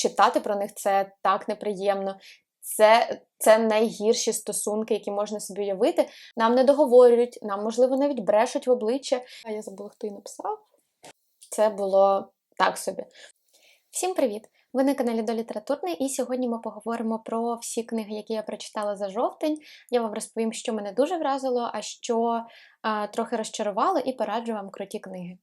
читати про них це так неприємно. Це це найгірші стосунки, які можна собі уявити. Нам не договорюють, нам, можливо, навіть брешуть в обличчя. А я забула, хто її написав. Це було так собі. Всім привіт! Ви на каналі до літературний, і сьогодні ми поговоримо про всі книги, які я прочитала за жовтень. Я вам розповім, що мене дуже вразило, а що а, трохи розчарувало, і пораджу вам круті книги.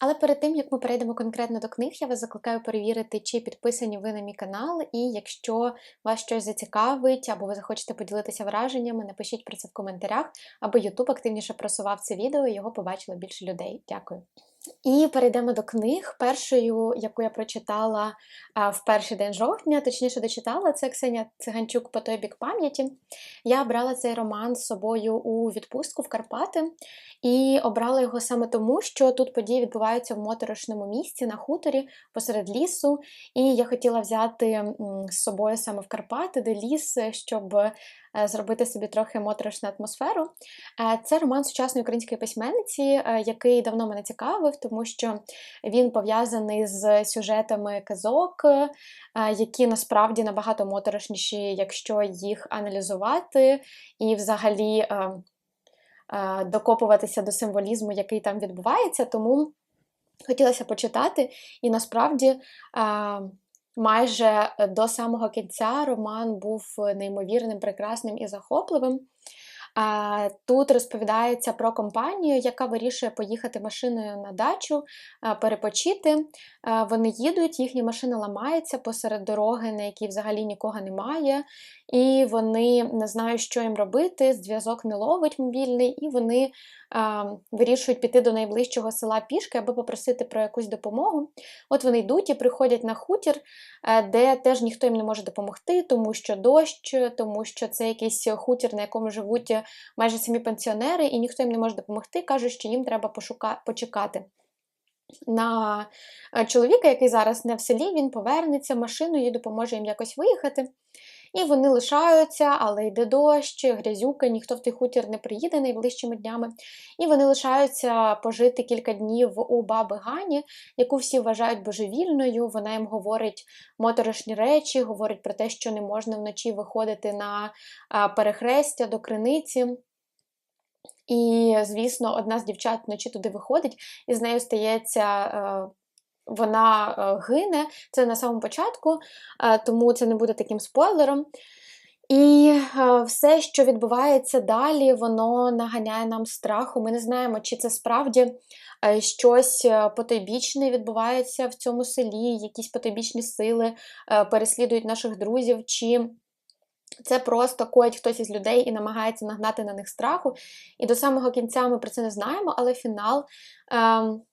Але перед тим, як ми перейдемо конкретно до книг, я вас закликаю перевірити, чи підписані ви на мій канал, і якщо вас щось зацікавить, або ви захочете поділитися враженнями, напишіть про це в коментарях, аби YouTube активніше просував це відео і його побачило більше людей. Дякую. І перейдемо до книг. Першою, яку я прочитала в перший день жовтня, точніше дочитала, це Ксенія Циганчук по той бік пам'яті. Я брала цей роман з собою у відпустку в Карпати і обрала його саме тому, що тут події відбуваються в моторошному місці на хуторі посеред лісу. І я хотіла взяти з собою саме в Карпати, де ліс, щоб зробити собі трохи моторошну атмосферу. Е, це роман сучасної української письменниці, е, який давно мене цікавив, тому що він пов'язаний з сюжетами казок, які насправді набагато моторошніші, якщо їх аналізувати і взагалі докопуватися до символізму, який там відбувається. Тому хотілося почитати, і насправді майже е, до самого кінця роман був е, неймовірним, прекрасним і захопливим. Тут розповідається про компанію, яка вирішує поїхати машиною на дачу, перепочити. Вони їдуть, їхня машина ламається посеред дороги, на якій взагалі нікого немає, і вони не знають, що їм робити. Зв'язок не ловить мобільний, і вони вирішують піти до найближчого села пішки, аби попросити про якусь допомогу. От вони йдуть і приходять на хутір, де теж ніхто їм не може допомогти, тому що дощ, тому що це якийсь хутір, на якому живуть майже самі пенсіонери, і ніхто їм не може допомогти. кажуть, що їм треба пошука... почекати. На е, чоловіка, який зараз не в селі, він повернеться машиною і допоможе їм якось виїхати. І вони лишаються, але йде дощ, грязюка, ніхто в той хутір не приїде найближчими днями. І вони лишаються пожити кілька днів у баби Гані, яку всі вважають божевільною. Вона їм говорить моторошні речі, говорить про те, що не можна вночі виходити на перехрестя до криниці. І, звісно, одна з дівчат вночі туди виходить, і з нею стається е, вона е, гине, це на самому початку, е, тому це не буде таким спойлером. І е, все, що відбувається далі, воно наганяє нам страху. Ми не знаємо, чи це справді щось потойбічне відбувається в цьому селі, якісь потойбічні сили переслідують наших друзів. чи це просто коїть хтось із людей і намагається нагнати на них страху. І до самого кінця ми про це не знаємо, але фінал е,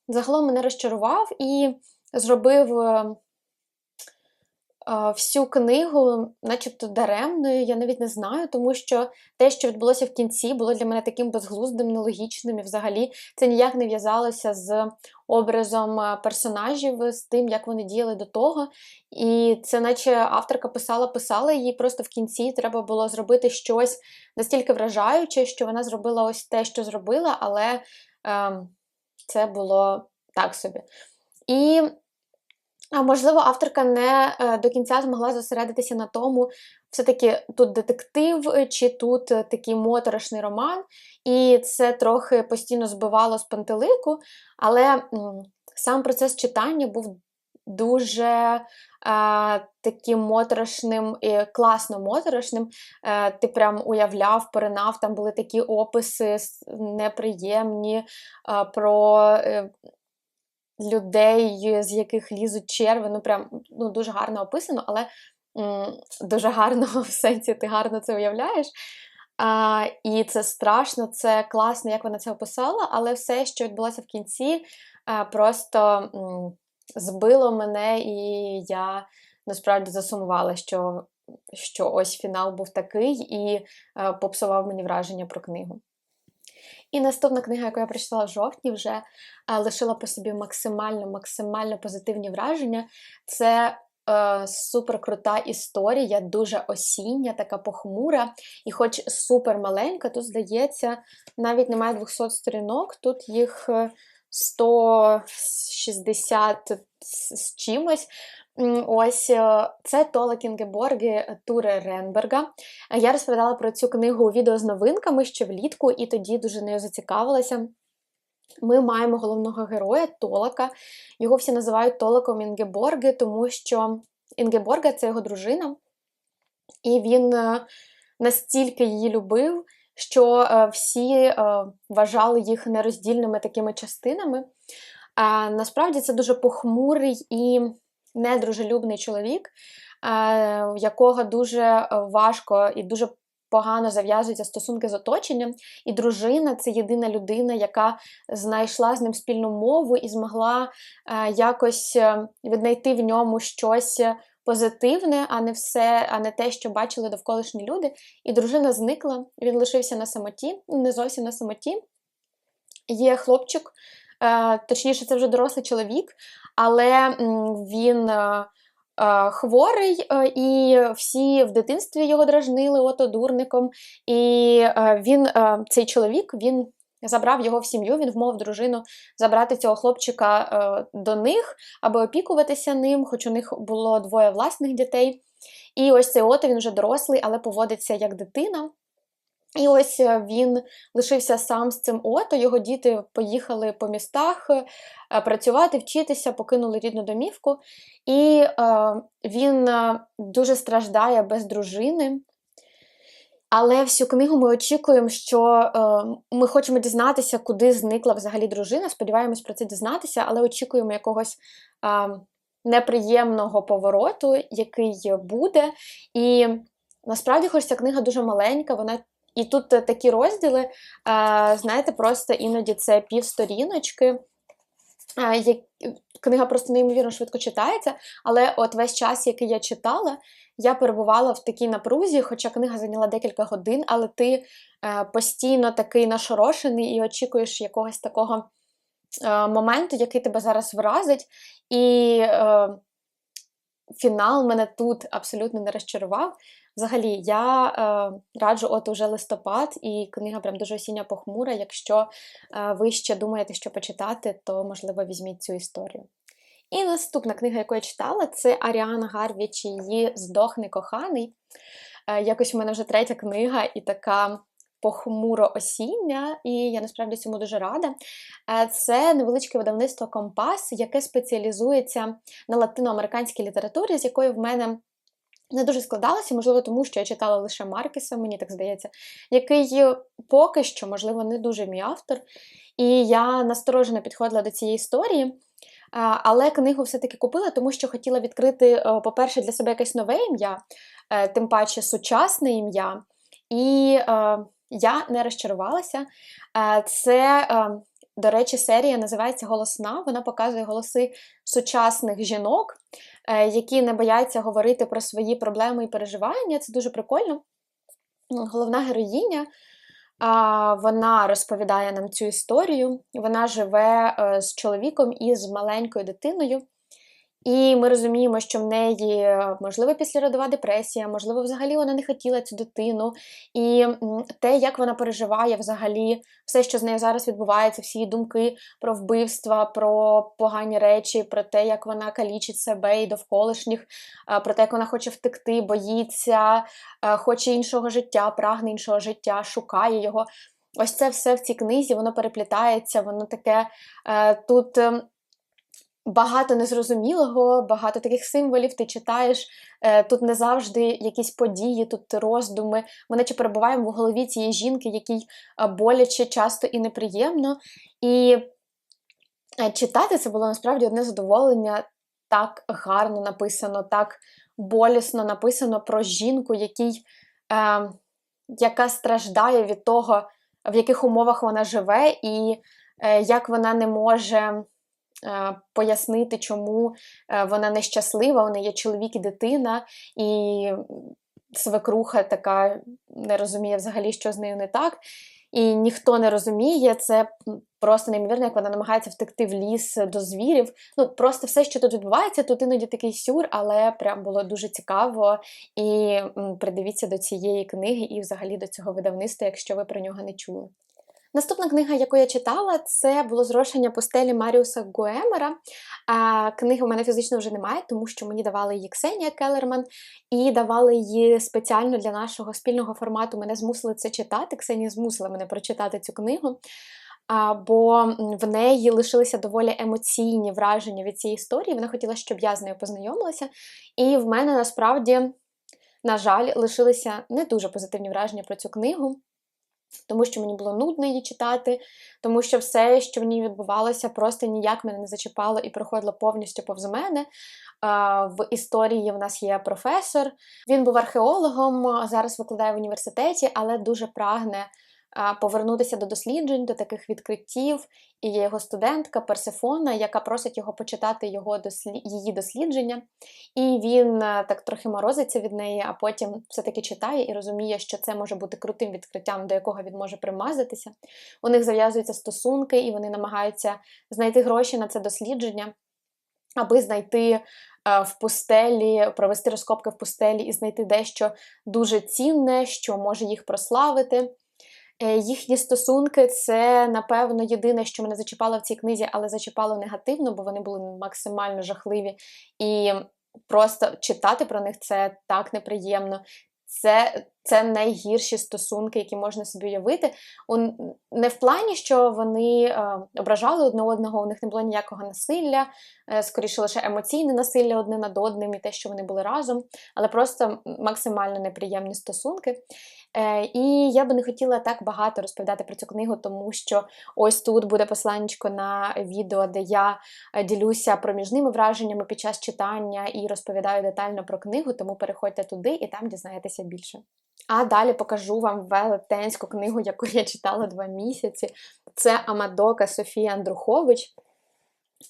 загалом мене розчарував і зробив е, всю книгу, начебто даремною, я навіть не знаю, тому що те, що відбулося в кінці, було для мене таким безглуздим, нелогічним, і взагалі це ніяк не в'язалося з образом персонажів, з тим, як вони діяли до того. І це, наче авторка писала, писала її, просто в кінці треба було зробити щось настільки вражаюче, що вона зробила ось те, що зробила, але ем, це було так собі. І можливо, авторка не е, до кінця змогла зосередитися на тому, все-таки тут детектив, е, чи тут е, такий моторошний роман, і це трохи постійно збивало з пантелику, але сам процес читання був дуже а, таким моторошним і класно моторошним. А, ти прям уявляв, поринав, там були такі описи неприємні а, про людей, з яких лізуть черви. Ну, прям ну, дуже гарно описано, але м, дуже гарно в сенсі ти гарно це уявляєш. А, І це страшно, це класно, як вона це описала, але все, що відбулося в кінці, а, просто м, збило мене, і я насправді засумувала, що що ось фінал був такий і а, попсував мені враження про книгу. І наступна книга, яку я прочитала в жовтні, вже е, лишила по собі максимально максимально позитивні враження. Це е, супер крута історія, дуже осіння, така похмура, і хоч супер маленька, тут, здається, навіть немає 200 сторінок, тут їх 160 е, з чимось. Ось е, це Тола Кінгеборги Туре Ренберга. Я розповідала про цю книгу у відео з новинками ще влітку, і тоді дуже нею зацікавилася. Ми маємо головного героя Толака. Його всі називають Толаком Інгеборги, тому що Інгеборга це його дружина, і він е, настільки її любив, що е, всі вважали їх нероздільними такими частинами. Насправді це дуже похмурий і недружелюбний чоловік, в якого дуже е, важко і дуже погано зав'язуються стосунки з оточенням, і дружина це єдина людина, яка знайшла з ним спільну мову і змогла е, якось е, віднайти в ньому щось. Позитивне, а не все, а не те, що бачили довколишні люди. І дружина зникла, він лишився на самоті, не зовсім на самоті. Є хлопчик, точніше, це вже дорослий чоловік, але він е, е, хворий, е, і всі в дитинстві його дражнили ото дурником. І він, цей чоловік, він. Забрав його в сім'ю, він вмовив дружину забрати цього хлопчика до них, аби опікуватися ним, хоч у них було двоє власних дітей. І ось цей ото він вже дорослий, але поводиться як дитина. І ось е, він лишився сам з цим ото, його діти поїхали по містах е, працювати, вчитися, покинули рідну домівку, і е, він е, дуже страждає без дружини. Але всю книгу ми очікуємо, що е, ми хочемо дізнатися, куди зникла взагалі дружина. Сподіваємось про це дізнатися, але очікуємо якогось е, неприємного повороту, який буде. І насправді, хоч ця книга дуже маленька, вона і тут е, такі розділи, е, знаєте, просто іноді це півсторіночки. Е, книга просто неймовірно швидко читається, але от весь час, який я читала, я перебувала в такій напрузі, хоча книга зайняла декілька годин, але ти постійно такий нашорошений і очікуєш якогось такого моменту, який тебе зараз вразить. І фінал мене тут абсолютно не розчарував. Взагалі, я е, раджу от уже листопад, і книга прям дуже осіння похмура. Якщо е, ви ще думаєте, що почитати, то можливо візьміть цю історію. І наступна книга, яку я читала, це Аріана Гарвіч, її Здохне коханий. Е, якось у мене вже третя книга і така похмуро осіння, і я насправді цьому дуже рада. Е, це невеличке видавництво Компас, яке спеціалізується на латиноамериканській літературі, з якою в мене не дуже складалося, можливо, тому що я читала лише Маркеса, мені так здається, який поки що, можливо, не дуже мій автор. І я насторожено підходила до цієї історії. Але книгу все-таки купила, тому що хотіла відкрити, по-перше, для себе якесь нове ім'я, е, тим паче сучасне ім'я. І е, я не розчарувалася. Е, це, до речі, серія називається Голосна. Вона показує голоси сучасних жінок. Е, які не бояться говорити про свої проблеми і переживання. Це дуже прикольно. Головна героїня. Вона розповідає нам цю історію. Вона живе е, з чоловіком і з маленькою дитиною. І ми розуміємо, що в неї е, можливо післяродова депресія, можливо, взагалі вона не хотіла цю дитину. І те, як вона переживає взагалі все, що з нею зараз відбувається, всі її думки про вбивства, про погані речі, про те, як вона калічить себе і довколишніх, е, про те, як вона хоче втекти, боїться, е, хоче іншого життя, прагне іншого життя, шукає його. Ось це все в цій книзі, воно переплітається, воно таке тут ем, багато незрозумілого, багато таких символів ти читаєш. Е, тут не завжди якісь події, тут роздуми. Ми наче перебуваємо в голові цієї жінки, якій е, боляче, часто і неприємно. І е, читати це було насправді одне задоволення. Так гарно написано, так болісно написано про жінку, якій, е, яка страждає від того, в яких умовах вона живе, і е, як вона не може пояснити, чому е, вона нещаслива, вона є чоловік і дитина, і свекруха така не розуміє взагалі, що з нею не так. І ніхто не розуміє, це просто неймовірно, як вона намагається втекти в ліс до звірів. Ну, просто все, що тут відбувається, тут іноді такий сюр, але прям було дуже цікаво. І придивіться до цієї книги і взагалі до цього видавництва, якщо ви про нього не чули. Наступна книга, яку я читала, це було зрошення постелі Маріуса Гуемера. Книги у мене фізично вже немає, тому що мені давали її Ксенія Келерман і давали її спеціально для нашого спільного формату. Мене змусили це читати. Ксенія змусила мене прочитати цю книгу. Бо в неї лишилися доволі емоційні враження від цієї історії. Вона хотіла, щоб я з нею познайомилася. І в мене насправді, на жаль, лишилися не дуже позитивні враження про цю книгу тому що мені було нудно її читати, тому що все, що в ній відбувалося, просто ніяк мене не зачіпало і проходило повністю повз мене. В історії в нас є професор. Він був археологом, зараз викладає в університеті, але дуже прагне повернутися до досліджень, до таких відкриттів. І є його студентка Персифона, яка просить його почитати його дослід... її дослідження. І він е, так трохи морозиться від неї, а потім все-таки читає і розуміє, що це може бути крутим відкриттям, до якого він може примазатися. У них зав'язуються стосунки, і вони намагаються знайти гроші на це дослідження, аби знайти. Е, в пустелі, провести розкопки в пустелі і знайти дещо дуже цінне, що може їх прославити. Е, їхні стосунки це, напевно, єдине, що мене зачіпало в цій книзі, але зачіпало негативно, бо вони були максимально жахливі. І просто читати про них це так неприємно. Це це найгірші стосунки, які можна собі уявити. Не в плані, що вони е, ображали одне одного, у них не було ніякого насилля, е, скоріше лише емоційне насилля одне над одним і те, що вони були разом, але просто максимально неприємні стосунки. Е, і я би не хотіла так багато розповідати про цю книгу, тому що ось тут буде посланнячко на відео, де я е, ділюся проміжними враженнями під час читання і розповідаю детально про книгу, тому переходьте туди і там дізнаєтеся більше. А далі покажу вам велетенську книгу, яку я читала два місяці. Це Амадока Софія Андрухович.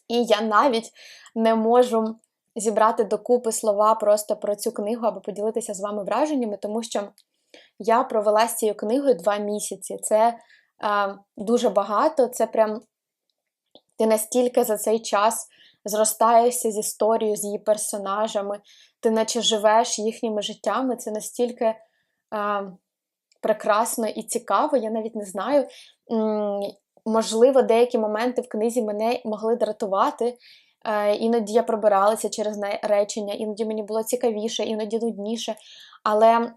І я навіть не можу зібрати докупи слова просто про цю книгу, аби поділитися з вами враженнями, тому що я провела з цією книгою два місяці. Це е, дуже багато, це прям ти настільки за цей час зростаєшся з історією, з її персонажами, ти наче живеш їхніми життями. Це настільки е, прекрасно і цікаво, я навіть не знаю. Можливо, деякі моменти в книзі мене могли дратувати. Е, іноді я пробиралася через речення, іноді мені було цікавіше, іноді нудніше. Але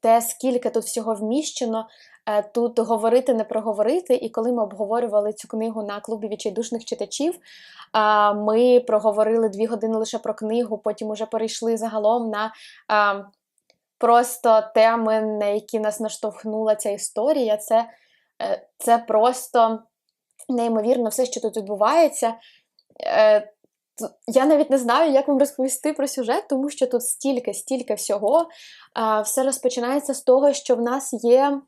те, скільки тут всього вміщено, е, тут говорити, не проговорити. І коли ми обговорювали цю книгу на клубі відчайдушних читачів, ми проговорили дві години лише про книгу, потім уже перейшли загалом на просто теми, на які нас наштовхнула ця історія. Це, е, Це просто неймовірно все, що тут відбувається. Я навіть не знаю, як вам розповісти про сюжет, тому що тут стільки, стільки всього. Все розпочинається з того, що в нас є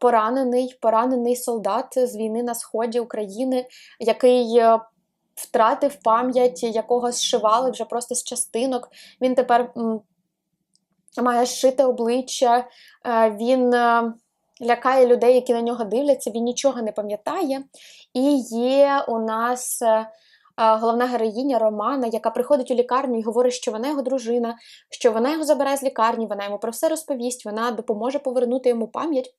поранений, поранений солдат з війни на сході України, який е, втратив пам'ять, якого зшивали вже просто з частинок. Він тепер має шите обличчя, е, він. Е, лякає людей, які на нього дивляться, він нічого не пам'ятає. І є у нас головна героїня Романа, яка приходить у лікарню і говорить, що вона його дружина, що вона його забирає з лікарні, вона йому про все розповість, вона допоможе повернути йому пам'ять.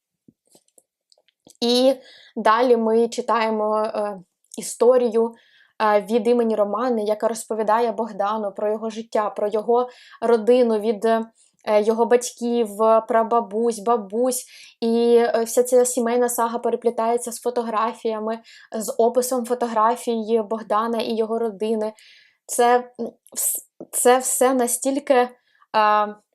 І далі ми читаємо е, історію е, від імені Романи, яка розповідає Богдану про його життя, про його родину від його батьків, прабабусь, бабусь, і е, вся ця сімейна сага переплітається з фотографіями, з описом фотографій Богдана і його родини. Це, Це все настільки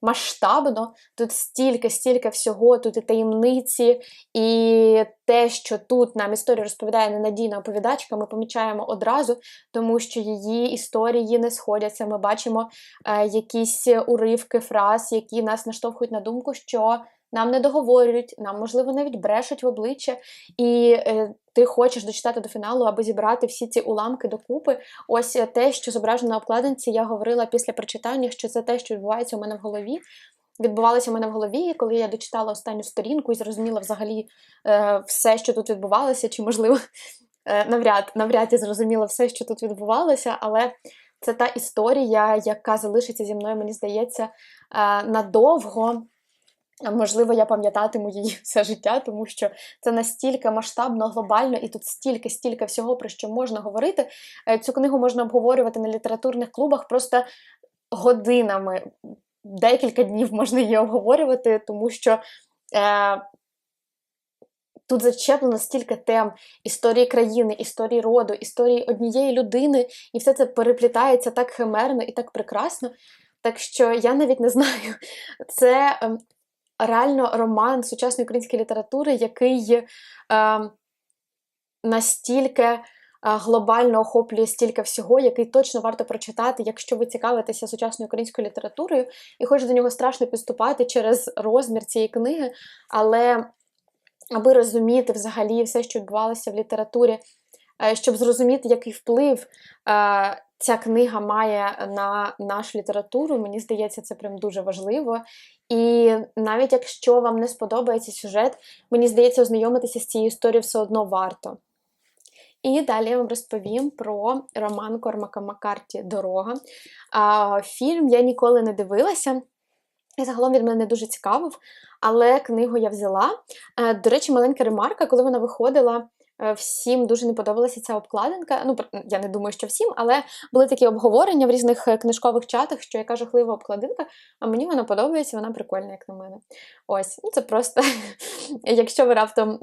масштабно, тут стільки, стільки всього, тут і таємниці, і те, що тут нам історію розповідає ненадійна оповідачка, ми помічаємо одразу, тому що її історії не сходяться. Ми бачимо е, якісь уривки фраз, які нас наштовхують на думку, що нам не договорюють, нам, можливо, навіть брешуть в обличчя, і е, ти хочеш дочитати до фіналу, аби зібрати всі ці уламки докупи. Ось е, те, що зображено на обкладинці, я говорила після прочитання, що це те, що відбувається у мене в голові. Відбувалося у мене в голові, коли я дочитала останню сторінку і зрозуміла взагалі е, все, що тут відбувалося, чи, можливо, е, навряд навряд я зрозуміла все, що тут відбувалося, але це та історія, яка залишиться зі мною, мені здається, е, надовго. Можливо, я пам'ятатиму її все життя, тому що це настільки масштабно, глобально, і тут стільки, стільки всього, про що можна говорити. Е, цю книгу можна обговорювати на літературних клубах просто годинами, декілька днів можна її обговорювати, тому що. Е, Тут зачеплено стільки тем історії країни, історії роду, історії однієї людини, і все це переплітається так химерно і так прекрасно. Так що я навіть не знаю, це ем, реально роман сучасної української літератури, який е, настільки глобально охоплює стільки всього, який точно варто прочитати, якщо ви цікавитеся сучасною українською літературою, і хоч до нього страшно підступати через розмір цієї книги, але аби розуміти взагалі все, що відбувалося в літературі, е, щоб зрозуміти, який вплив е, ця книга має на нашу літературу, мені здається, це прям дуже важливо. І навіть якщо вам не сподобається сюжет, мені здається, ознайомитися з цією історією все одно варто. І далі я вам розповім про роман Кормака Маккарті Дорога. Фільм я ніколи не дивилася, і загалом він мене дуже цікавив, але книгу я взяла. Е, до речі, маленька ремарка, коли вона виходила. Е, всім дуже не подобалася ця обкладинка. Ну, я не думаю, що всім, але були такі обговорення в різних е, книжкових чатах, що яка жахлива обкладинка, а мені вона подобається, вона прикольна, як на мене. Ось, ну це просто, якщо ви раптом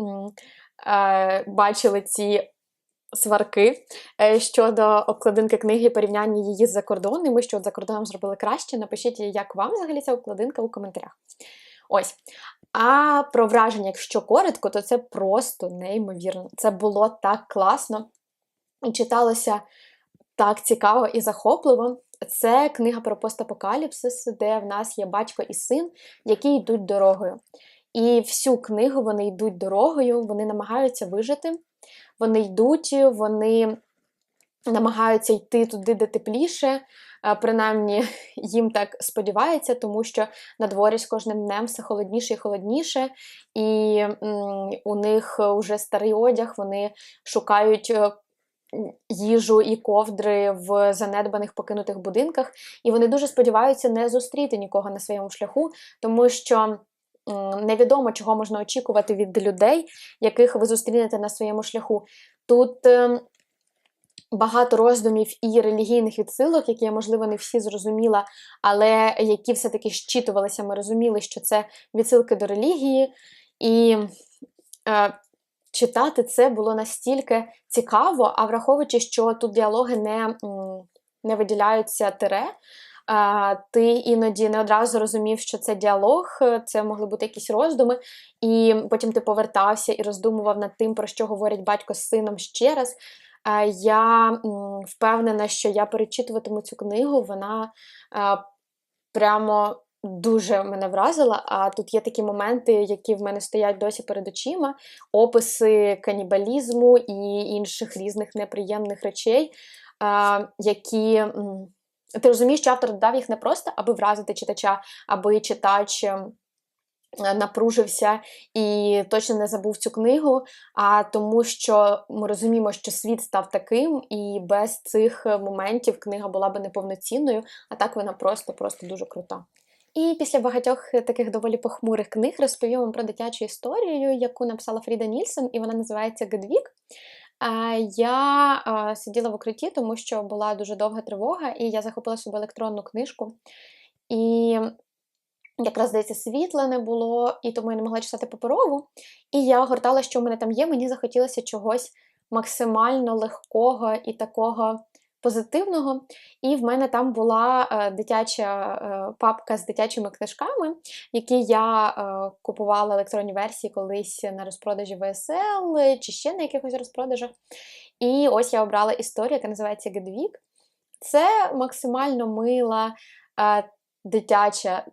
е, бачили ці. Сварки щодо обкладинки книги, порівняння її з закордонними, що за кордоном зробили краще. Напишіть, як вам взагалі ця обкладинка у коментарях. Ось. А про враження, якщо коротко, то це просто неймовірно. Це було так класно і читалося так цікаво і захопливо. Це книга про постапокаліпсис, де в нас є батько і син, які йдуть дорогою. І всю книгу вони йдуть дорогою, вони намагаються вижити, вони йдуть, вони намагаються йти туди, де тепліше, принаймні їм так сподівається, тому що на дворі з кожним днем все холодніше і холодніше, і у них вже старий одяг, вони шукають. Е, їжу і ковдри в занедбаних покинутих будинках, і вони дуже сподіваються не зустріти нікого на своєму шляху, тому що невідомо, чого можна очікувати від людей, яких ви зустрінете на своєму шляху. Тут ем, багато роздумів і релігійних відсилок, які я, можливо, не всі зрозуміла, але які все-таки щитувалися, ми розуміли, що це відсилки до релігії. І е, читати це було настільки цікаво, а враховуючи, що тут діалоги не, не виділяються тире. Ти іноді не одразу розумів, що це діалог, це могли бути якісь роздуми, і потім ти повертався і роздумував над тим, про що говорять батько з сином ще раз. Я впевнена, що я перечитуватиму цю книгу, вона прямо дуже мене вразила. А тут є такі моменти, які в мене стоять досі перед очима: описи канібалізму і інших різних неприємних речей, які. Ти розумієш, що автор додав їх не просто, аби вразити читача, аби читач ем, напружився і точно не забув цю книгу, а тому, що ми розуміємо, що світ став таким, і без цих моментів книга була би неповноцінною, а так вона просто-просто дуже крута. І після багатьох таких доволі похмурих книг розповім вам про дитячу історію, яку написала Фріда Нільсон, і вона називається Гедвік. Я сиділа в укритті, тому що була дуже довга тривога, і я захопила собі електронну книжку. І Якраз здається, світла не було, і тому я не могла читати паперову. І я гортала, що в мене там є. Мені захотілося чогось максимально легкого і такого позитивного. І в мене там була е, дитяча е, папка з дитячими книжками, які я е, купувала електронні версії колись на розпродажі ВСЛ чи ще на якихось розпродажах. І ось я обрала історію, яка називається Гедвік. Це максимально мила. Е, дитяча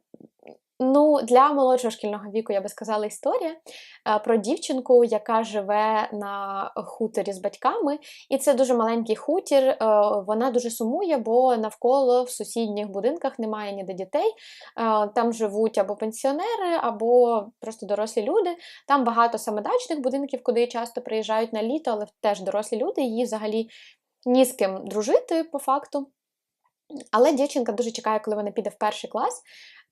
Ну, для молодшого шкільного віку я би сказала історія е, про дівчинку, яка живе на хуторі з батьками, і це дуже маленький хутір. Е, вона дуже сумує, бо навколо в сусідніх будинках немає ніде дітей. Е, там живуть або пенсіонери, або просто дорослі люди. Там багато самодачних будинків, куди часто приїжджають на літо, але теж дорослі люди. Її взагалі ні з ким дружити по факту. Але дівчинка дуже чекає, коли вона піде в перший клас,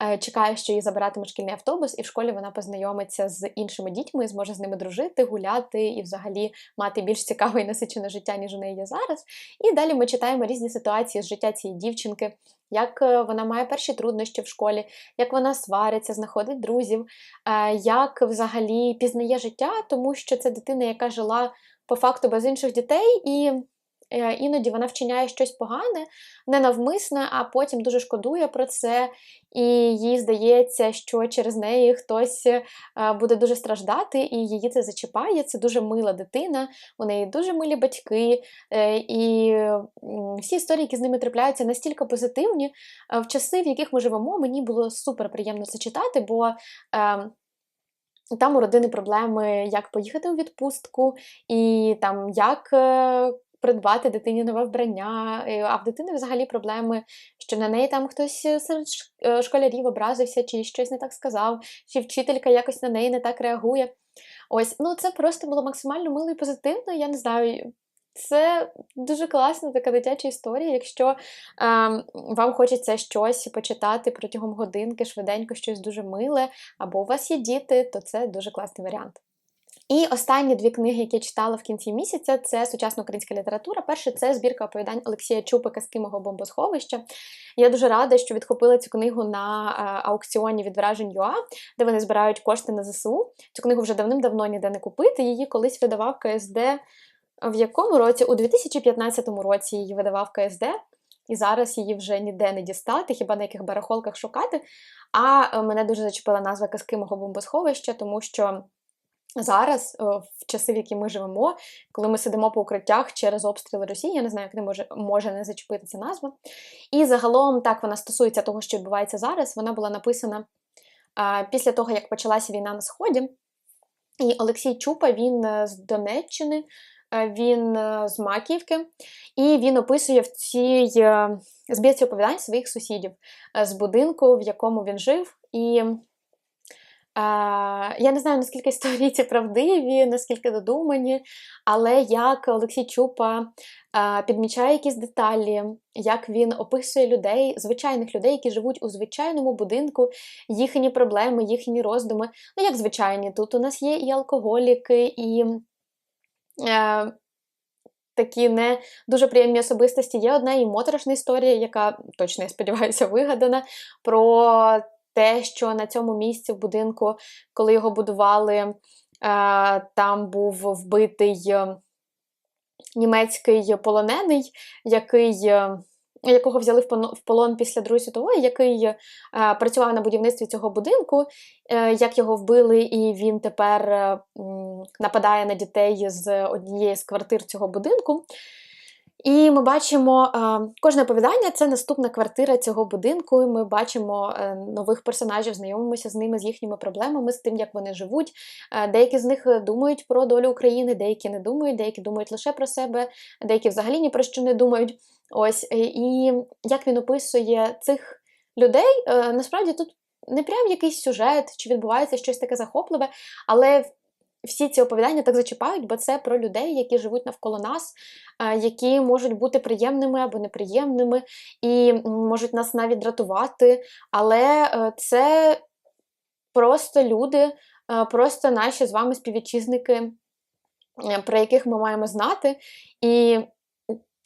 е, чекає, що її забиратиме шкільний автобус, і в школі вона познайомиться з іншими дітьми, зможе з ними дружити, гуляти і взагалі мати більш цікаве і насичене життя, ніж у неї є зараз. І далі ми читаємо різні ситуації з життя цієї дівчинки, як е, вона має перші труднощі в школі, як вона свариться, знаходить друзів, е, як взагалі пізнає життя, тому що це дитина, яка жила по факту без інших дітей. і іноді вона вчиняє щось погане, ненавмисне, а потім дуже шкодує про це, і їй здається, що через неї хтось е, буде дуже страждати, і її це зачіпає. Це дуже мила дитина, у неї дуже милі батьки, е, і всі історії, які з ними трапляються, настільки позитивні. В часи, в яких ми живемо, мені було супер приємно це читати, бо. Там у родини проблеми, як поїхати у відпустку, і там як придбати дитині нове вбрання, а в дитини взагалі проблеми, що на неї там хтось е, серед е, школярів образився, чи щось не так сказав, чи вчителька якось на неї не так реагує. Ось, ну це просто було максимально мило і позитивно. Я не знаю. Це дуже класна така дитяча історія. Якщо е, вам хочеться щось почитати протягом годинки, швиденько, щось дуже миле, або у вас є діти, то це дуже класний варіант. І останні дві книги, які я читала в кінці місяця, це сучасна українська література. Перше це збірка оповідань Олексія Чупи «Казки мого бомбосховища. Я дуже рада, що відхопила цю книгу на е, аукціоні від вражень ЮА, де вони збирають кошти на ЗСУ. Цю книгу вже давним-давно ніде не купити. Її колись видавав КСД. В якому році? У 2015 році її видавав КСД. І зараз її вже ніде не дістати, хіба на яких барахолках шукати. А е, мене дуже зачепила назва казки мого бомбосховища, тому що Зараз, е, в часи, в які ми живемо, коли ми сидимо по укриттях через обстріли Росії, я не знаю, як не може може не зачепити ця назва. І загалом так вона стосується того, що відбувається зараз. Вона була написана а, після того, як почалася війна на Сході. І Олексій Чупа, він е, з Донеччини, е, він з Макіївки, і він описує в цій збірці оповідань своїх сусідів з будинку, в якому він жив. І я не знаю, наскільки історії ці правдиві, наскільки додумані, але як Олексій Чупа підмічає якісь деталі, як він описує людей, звичайних людей, які живуть у звичайному будинку, їхні проблеми, їхні роздуми. Ну, як звичайні, тут у нас є і алкоголіки, і. Е, Такі не дуже приємні особистості. Є одна і моторошна історія, яка точно я сподіваюся вигадана, про те, що на цьому місці в будинку, коли його будували, е, там був вбитий е, німецький полонений, який. Е, якого взяли в полон після Другої світової, який працював на будівництві цього будинку, як його вбили, і він тепер нападає на дітей з однієї з квартир цього будинку. І ми бачимо кожне оповідання це наступна квартира цього будинку. і Ми бачимо е, нових персонажів, знайомимося з ними, з їхніми проблемами, з тим, як вони живуть. Е, деякі з них думають про долю України, деякі не думають, деякі думають лише про себе, деякі взагалі ні про що не думають. Ось е, і як він описує цих людей, насправді тут не прям якийсь сюжет, чи відбувається щось таке захопливе, але всі ці оповідання так зачіпають, бо це про людей, які живуть навколо нас, е, які можуть бути приємними або неприємними, і можуть нас навіть дратувати. Але е, це просто люди, е, просто наші з вами співвітчизники, про яких ми маємо знати. І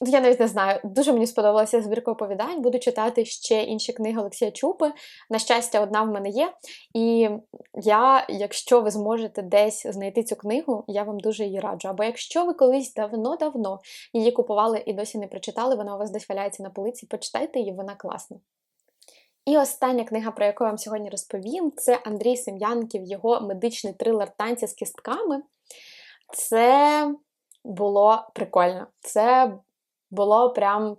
я навіть не знаю, дуже мені сподобалася збірка оповідань. Буду читати ще інші книги Олексія Чупи. На щастя, одна в мене є. І я, якщо ви зможете десь знайти цю книгу, я вам дуже її раджу. Або якщо ви колись давно-давно її купували і досі не прочитали, вона у вас десь валяється на полиці, почитайте її, вона класна. І остання книга, про яку я вам сьогодні розповім, це Андрій Сем'янків, його медичний трилер танці з кістками. Це було прикольно. Це було прям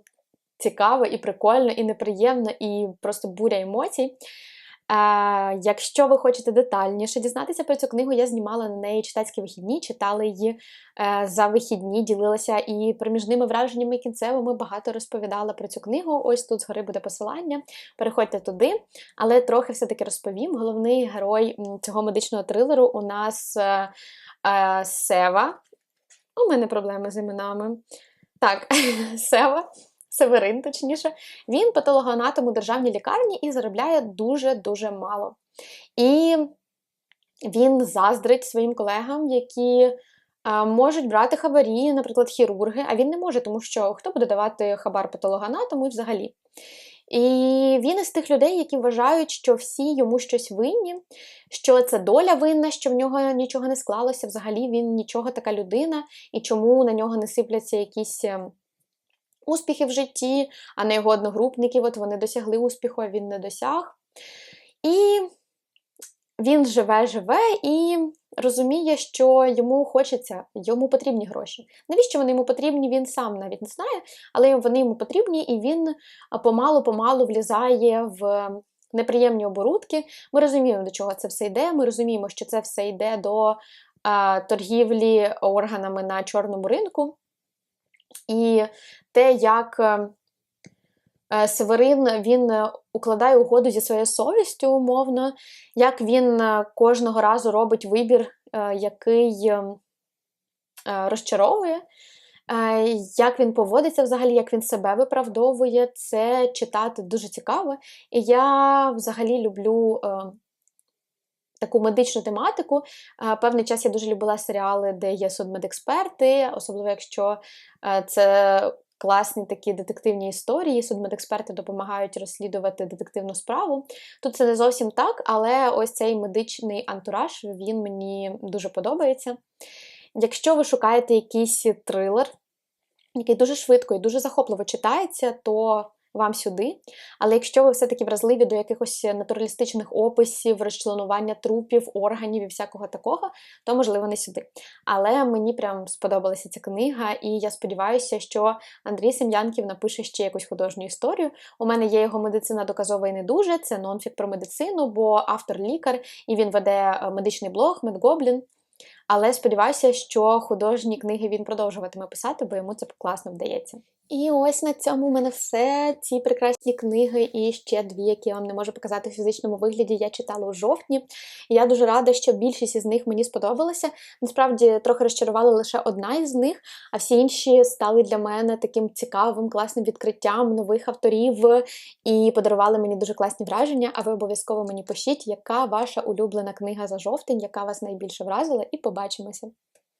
цікаво і прикольно, і неприємно, і просто буря емоцій. Е, Якщо ви хочете детальніше дізнатися про цю книгу, я знімала на неї читацькі вихідні, читала її е, за вихідні, ділилася і проміжними враженнями і кінцевими багато розповідала про цю книгу. Ось тут згори буде посилання. Переходьте туди, але трохи все-таки розповім. Головний герой цього медичного трилеру у нас е, е, Сева. У мене проблеми з іменами. Так, Сева. Северин, точніше, він патологоанатом у державній лікарні і заробляє дуже-дуже мало. І він заздрить своїм колегам, які а, можуть брати хабарі, наприклад, хірурги, а він не може, тому що хто буде давати хабар патологоанатому і взагалі. І він із тих людей, які вважають, що всі йому щось винні, що це доля винна, що в нього нічого не склалося. Взагалі він нічого така людина, і чому на нього не сипляться якісь ем, успіхи в житті, а на його одногрупників от вони досягли успіху, а він не досяг. І він живе, живе і розуміє, що йому хочеться, йому потрібні гроші. Навіщо вони йому потрібні, він сам навіть не знає, але вони йому потрібні, і він помалу-помалу влізає в неприємні оборудки. Ми розуміємо, до чого це все йде. Ми розуміємо, що це все йде до а, торгівлі органами на чорному ринку. І те, як Северин він е, укладає угоду зі своєю совістю, умовно, як він е, кожного разу робить вибір, який розчаровує, як він поводиться взагалі, як він себе виправдовує, це читати дуже цікаво. І я взагалі люблю. Таку медичну тематику. Певний час я дуже любила серіали, де є судмедексперти, особливо якщо це класні такі детективні історії. Судмедексперти допомагають розслідувати детективну справу. Тут це не зовсім так, але ось цей медичний антураж він мені дуже подобається. Якщо ви шукаєте якийсь трилер, який дуже швидко і дуже захопливо читається, то вам сюди. Але якщо ви все-таки вразливі до якихось натуралістичних описів, розчленування трупів, органів і всякого такого, то можливо не сюди. Але мені прям сподобалася ця книга, і я сподіваюся, що Андрій Сем'янків напише ще якусь художню історію. У мене є його медицина доказова і не дуже. Це нонфік про медицину, бо автор лікар і він веде е, медичний блог Медгоблін. Але сподіваюся, що художні книги він продовжуватиме писати, бо йому це класно вдається. І ось на цьому в мене все. Ці прекрасні книги і ще дві, які я вам не можу показати в фізичному вигляді, я читала у жовтні. Я дуже рада, що більшість із них мені сподобалася. Насправді, трохи розчарувала лише одна із них, а всі інші стали для мене таким цікавим, класним відкриттям нових авторів і подарували мені дуже класні враження. А ви обов'язково мені пишіть, яка ваша улюблена книга за жовтень, яка вас найбільше вразила, і побачимося.